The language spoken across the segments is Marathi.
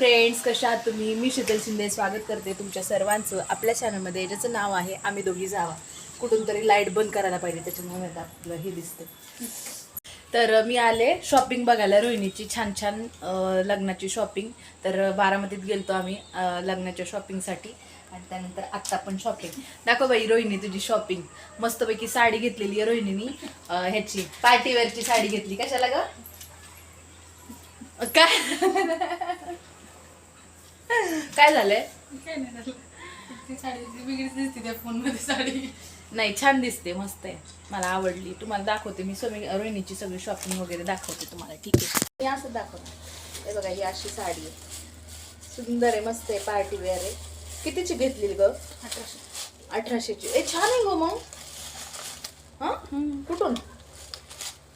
फ्रेंड्स कशा आहात तुम्ही? मी शीतल शिंदे स्वागत करते तुमच्या सर्वांचं आपल्या चॅनलमध्ये ज्याचं नाव आहे आम्ही दोघी जावा. कुठून तरी लाइट बंद करायला पाहिजे त्याच्यामुळे आता आपलं हे दिसतं तर मी आले शॉपिंग बघायला रोहिणीची. छान छान लग्नाची शॉपिंग तर बारामतीत गेलतो आम्ही लग्नाच्या शॉपिंगसाठी आणि त्यानंतर आत्ता पण शॉपिंग दाखव बाई रोहिणी तुझी शॉपिंग मस्तपैकी साडी घेतलेली आहे रोहिणीनी. ह्याची. पार्टीवेअरची साडी घेतली. कशाला ग? काय? काय झालंय? काय नाही झालं. ती साडी ती वेगळीच दिसते त्या फोनमध्ये साडी. नाही छान दिसते मस्त आहे. मला आवडली. तुम्हाला दाखवते मी सगळी रोहिणीची सगळी शॉपिंग वगैरे दाखवते तुम्हाला ठीक आहे. मी असं दाखवते. हे बघा ही अशी साडी आहे. सुंदर आहे मस्त आहे पार्टी वेअर आहे. कितीची घेतलेली ग? अठराशे. अठराशेची. ए छान आहे ग मग. हा? कुठून?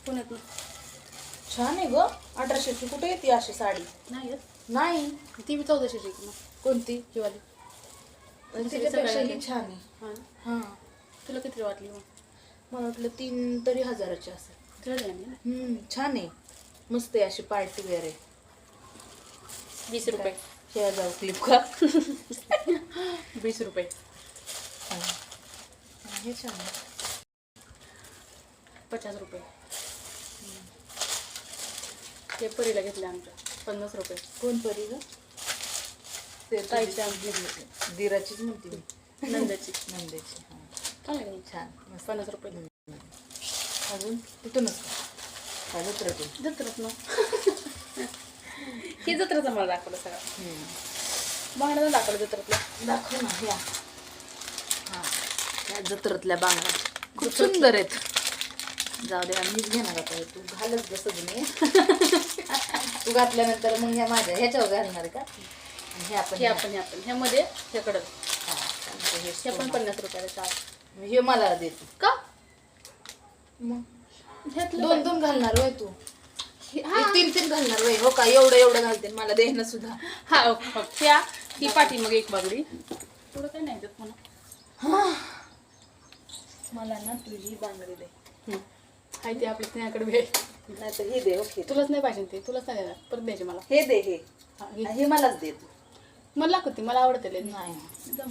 पुण्यातून. छान आहे ग. अठराशेची कुठे येते अशी साडी? नाही येत. नाही ती बी चौदाशेची आहे की मग कोणती? ही वाली. त्याच्यापेक्षा ही छान आहे. हा. हा. तुला किती वाटली मग? मला वाटलं तीन तरी हजाराची असेल. तुला ना? हम्म, छान आहे. मस्त आहे अशी पार्टी वेअर आहे वीस रुपये. हे जाऊ क्लिप का? वीस रुपये. हे. छान आहे. पचास रुपये. ते परीला घेतले आमच्या पन्नास रुपये. कोण परी ग? ते ताईची. आमची दिराचीच म्हणते मी. नंदाची. नंदेची हा. चांगली आहे. छान. मस्त. पन्नास रुपये. अजून? तिथूनच काय जत्रेतून जत्रत ना? ही जत्राचं मला दाखवलं सगळं. बांगड्याला दाखवलं जत्रातलं. दाखव ना ह्या हा. त्या जत्रेतल्या बांगड्या. खूप सुंदर आहेत. जाऊ दे मीच घेणार आता हे. तू घालच ग सगळे. तू घातल्यानंतर मग ह्या माझ्या ह्याच्यावर घालणार का? आणि हे आपण हे आपण हे आपण. ह्यामध्ये ह्याकडं. हा, पण. पन्नास रुपयाला चार. हे मला देते. का? मग? ह्यातलं दोन दोन घालणार वय तू. हे- हा. तीन तीन घालणार वय. हो का? एवढं एवढं घालते मला देणं सुद्धा. हा हो, त्या ही पाठी मग एक बागडी थोडं काय नाही देत म्हणा. मला ना तुझी बांगडी दे. हाय ते आपल्या स्नेहाकडे भेट नाही तर हे दे ओके. तुलाच नाही पाहिजे ते? तुलाच नाही देणार. परत द्यायचे मला. हे दे हे. हा, घे. हे मलाच दे तू. मला लागते मला आवडते लय. नाही. जा.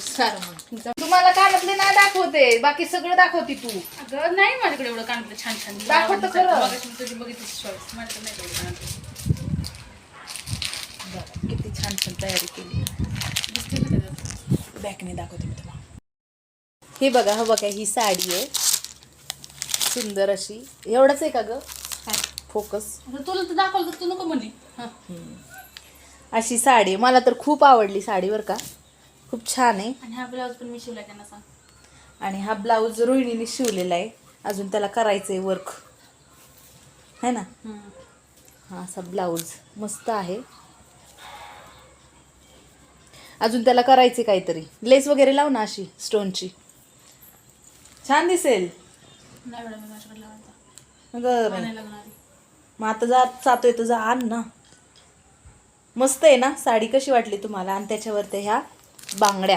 सारं म्हण. तुम्हाला कानातले नाही दाखवते बाकी सगळं दाखवते तू. अगं नाही माझ्याकडे एवढं कानातलं छान छान. दाखव तर खरं. मगाशी मी तुझी बघितली चॉईस माझ्याकडे नाही एवढं कानातलं. बघा, किती छान छान तयारी केली. दिसते ना त्याच्यात. बॅकने दाखवते मी तुम्हाला. हे बघा हा बघा ही साडी आहे. सुंदर अशी. एवढंच आहे का ग? फोकस तुला तर दाखवलं तर तू नको म्हणली. हा. अशी साडी. मला तर खूप आवडली साडीवर का. खूप छान आहे. आणि हा ब्लाऊज पण मी शिवला त्यांना सांग. आणि हा ब्लाऊज रोहिणीने शिवलेला आहे. अजून त्याला करायचं आहे वर्क है ना? हा असा ब्लाऊज मस्त आहे. अजून त्याला करायचे काहीतरी. लेस वगैरे लाव ना अशी स्टोनची छान दिसेल. नाही मॅडम मी माझ्याकडे लावायचा बरं नाही लागणार मग आता जा जातोय तर जा आण ना. मस्त आहे ना? साडी कशी वाटली तुम्हाला? आणि त्याच्यावर ते ह्या बांगड्या.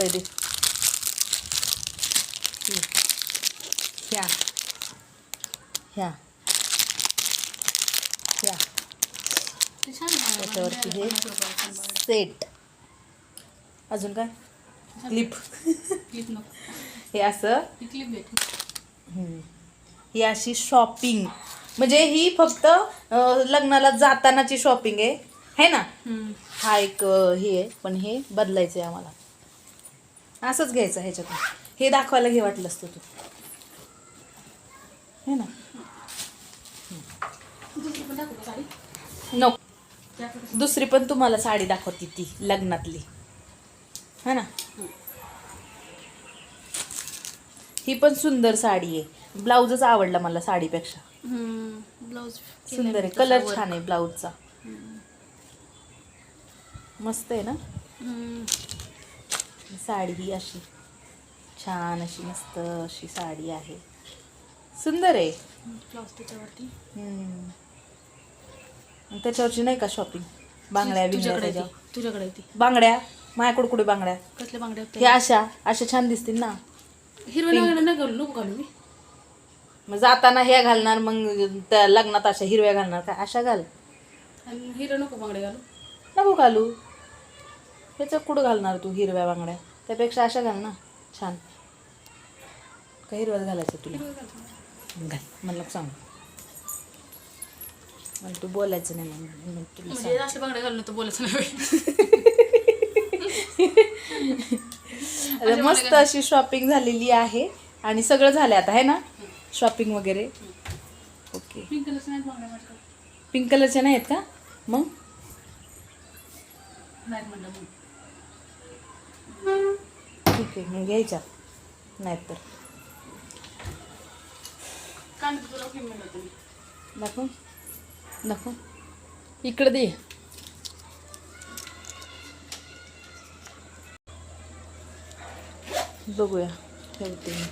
ही. ह्या. ह्या. ह्या. ते छान आहे. त्याच्यावरती हे पन्नास रुपयाला. सेट. अजून काय? क्लिप. क्लिप नको. हे असं. क्लिप. ही अशी शॉपिंग म्हणजे ही फक्त लग्नाला जातानाची शॉपिंग आहे. है ना? हा एक हे आहे. पण हे बदलायचं आहे आम्हाला. असंच घ्यायचं ह्याच्यातून. हे दाखवायला घे वाटलं असतं तू. है ना? नको. दुसरी पण तुम्हाला साडी दाखवते ती लग्नातली. है ना? ही पण सुंदर साडी आहे. ब्लाऊजच आवडला मला साडीपेक्षा. ब्लाऊज सुंदर आहे. कलर छान आहे ब्लाऊजचा मस्त आहे ना? साडी ही अशी. छान अशी मस्त अशी साडी आहे. सुंदर आहे. ब्लाऊज त्याच्यावरती? त्याच्यावरची नाही का शॉपिंग बांगड्या तुझ्याकडे ती. तुझ्याकडे ती. बांगड्या? माझ्याकडे कुठे बांगड्या? कसल्या बांगड्या हे अशा. अशा छान दिसतील ना. हिरव्या बांगड्या नाही घालू नको घालू मी. मग जाताना ह्या घालणार मग त्या लग्नात अशा हिरव्या घालणार काय अशा घाल. आणि हिरं नको बांगडे घालू. नको घालू. ह्याचं कुठं घालणार तू हिरव्या बांगड्या. त्यापेक्षा अशा घाल ना. छान. का हिरव्याच घालायचं तुला? घाल. मला नको सांग. मला तू बोलायचं नाही म्हणून. मी तुला म्हणजे असे बांगडे घालून तर बोलायचं नाही. आता मस्त अशी शॉपिंग झालेली आहे. आणि सगळं झालं आता आहे ना? शॉपिंग वगैरे. ओके पिंक कलरचं नाही नाही आहेत का? मग? नाही ठीक आहे मग घ्यायच्या. नाहीत तर. दाखव दाखव इकडं दे. बघूया. ठेवते मी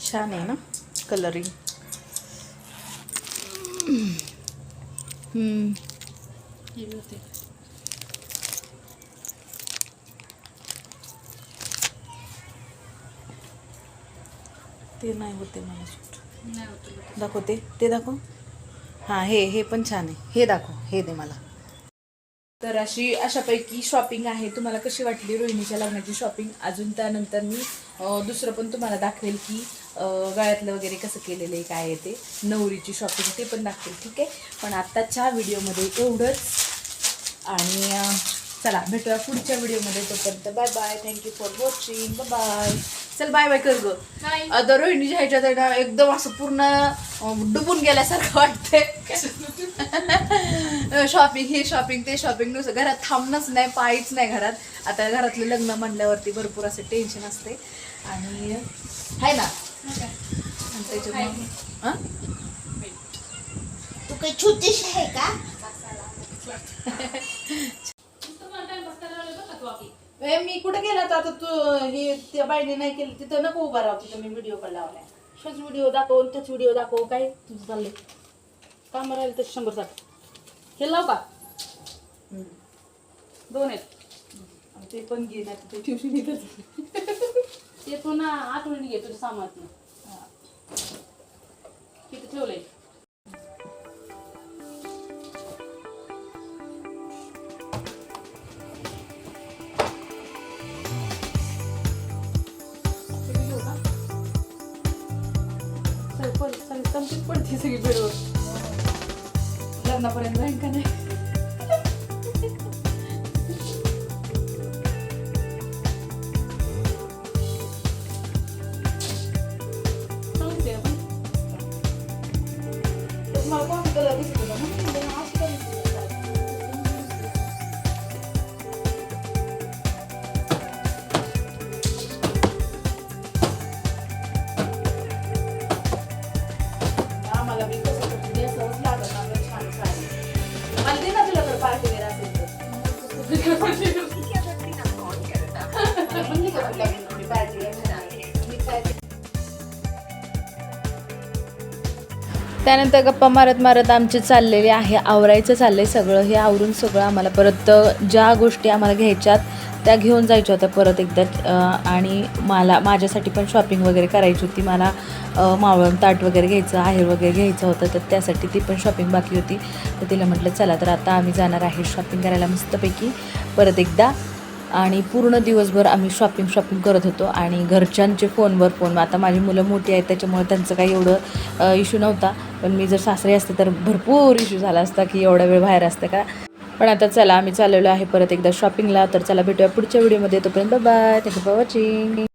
छान आहे ना कलरिंग ते नाही होते मला. दाखवते. ते दाखव. हां हे हे पण छान आहे. हे दाखव हे दे मला. तर अशी अशापैकी शॉपिंग आहे. तुम्हाला कशी वाटली रोहिणीच्या लग्नाची शॉपिंग अजून त्यानंतर मी दुसरं पण तुम्हाला दाखवेल की गळ्यातलं वगैरे कसं केलेलं आहे काय आहे ते. नवरीची शॉपिंग ते पण दाखवेल ठीक आहे? पण आत्ताच्या व्हिडिओमध्ये एवढंच. आणि चला भेटूया पुढच्या व्हिडिओमध्ये. तोपर्यंत bye bye thank you for watching bye चल बाय बाय कर ग. आता रोहिणीच्या ह्याच्यात एकदम असं पूर्ण डुबून गेल्यासारखं वाटतंय. शॉपिंग हे शॉपिंग ते शॉपिंग नुसतं घरात थांबणंच नाही पायच नाही घरात. आता घरातलं लग्न म्हणल्यावरती भरपूर असं टेन्शन असते आणि आहे ना? त्याच्यामुळे हं? तू काही छोटीशी आहे का? ए, मी कुठे गेला तर आता तू हे त्या बाईने नाही केलं. तिथं नको उभा राहू तिथं मी व्हिडिओ पण लावलाय. शोच व्हिडिओ दाखव त्याच व्हिडिओ दाखव काय? तुझं चाललंय. काम राहिलं तर शंभर साठ. हे लाव का? दोन आहेत. आणि ते पण घे नाही ते ट्युशन इथंच. ते तू ना आठवणी घे तुझ्या सामानातनं. किती ठेवलंय. कमतीच पडते सगळी बेडवर लग्नापर्यंत राहील का नाही सांगितले आपण तर मला कोणता कलर दिसतो का? म्हणून त्यानंतर गप्पा मारत मारत आमचे चाललेले आहे आवरायचं चाललंय सगळं. हे आवरून सगळं आम्हाला परत ज्या गोष्टी आम्हाला घ्यायच्यात त्या घेऊन जायच्या होत्या परत एकदा आणि मला माझ्यासाठी पण शॉपिंग वगैरे करायची होती. मला अं, मावळण ताट वगैरे घ्यायचं आहेर वगैरे घ्यायचं होतं तर त्यासाठी ती पण शॉपिंग बाकी होती. तर तिला म्हटलं चला तर आता आम्ही जाणार आहे शॉपिंग करायला मस्तपैकी. परत एकदा आणि पूर्ण दिवसभर आम्ही शॉपिंग शॉपिंग करत होतो. आणि घरच्यांचे फोनवर फोन आता माझी मुलं मोठी आहेत त्याच्यामुळे त्यांचं काही एवढं इश्यू नव्हता. पण मी जर सासरे असते तर भरपूर इश्यू झाला असता की एवढा वेळ बाहेर असतं का? पण आता चला आम्ही चाललेलो आहे परत एकदा शॉपिंगला तर चला भेटूया पुढच्या व्हिडिओमध्ये तोपर्यंत बाय थँक्यू फॉर वॉचिंग